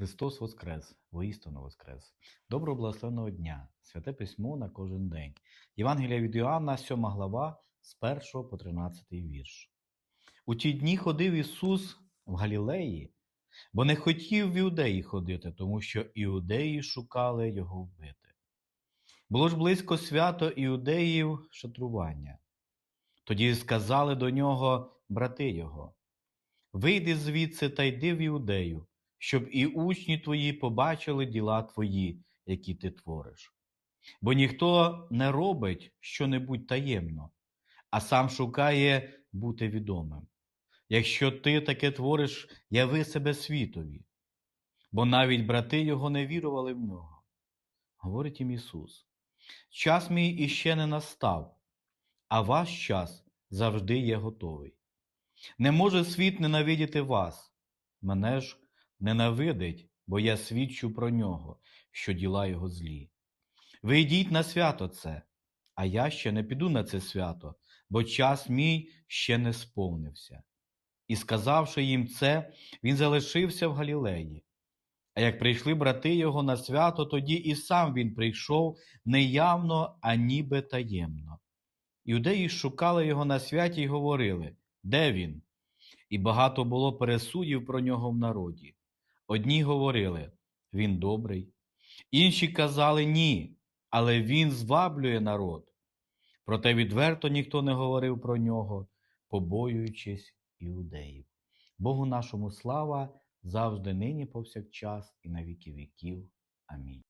Христос Воскрес, воістину Воскрес. Доброго благословеного дня, святе письмо на кожен день. Євангелія від Іоанна, 7 глава, з 1 по 13 вірш. У ті дні ходив Ісус в Галілеї, бо не хотів в іудеї ходити, тому що іудеї шукали його вбити. Було ж близько свято іудеїв шатрування. Тоді сказали до нього брати його: Вийди звідси та йди в іудею, щоб і учні твої побачили діла твої, які ти твориш. Бо ніхто не робить що-небудь таємно, а сам шукає бути відомим. Якщо ти таке твориш, яви себе світові, бо навіть брати його не вірували в нього. Говорить їм Ісус: Час мій іще не настав, а ваш час завжди є готовий. Не може світ ненавидіти вас, мене ж ненавидить, бо я свідчу про нього, що діла його злі. Ви йдіть на свято це, а я ще не піду на це свято, бо час мій ще не сповнився. І, сказавши їм це, він залишився в Галілеї. А як прийшли брати його на свято, тоді і сам він прийшов не явно, а ніби таємно. Іудеї шукали його на святі й говорили, де він? І багато було пересудів про нього в народі. Одні говорили, він добрий, інші казали ні, але він зваблює народ. Проте відверто ніхто не говорив про нього, побоюючись іудеїв. Богу нашому слава завжди нині повсякчас і на віки віків. Амінь.